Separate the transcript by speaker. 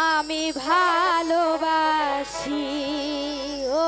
Speaker 1: আমি ভালোবাসি ও।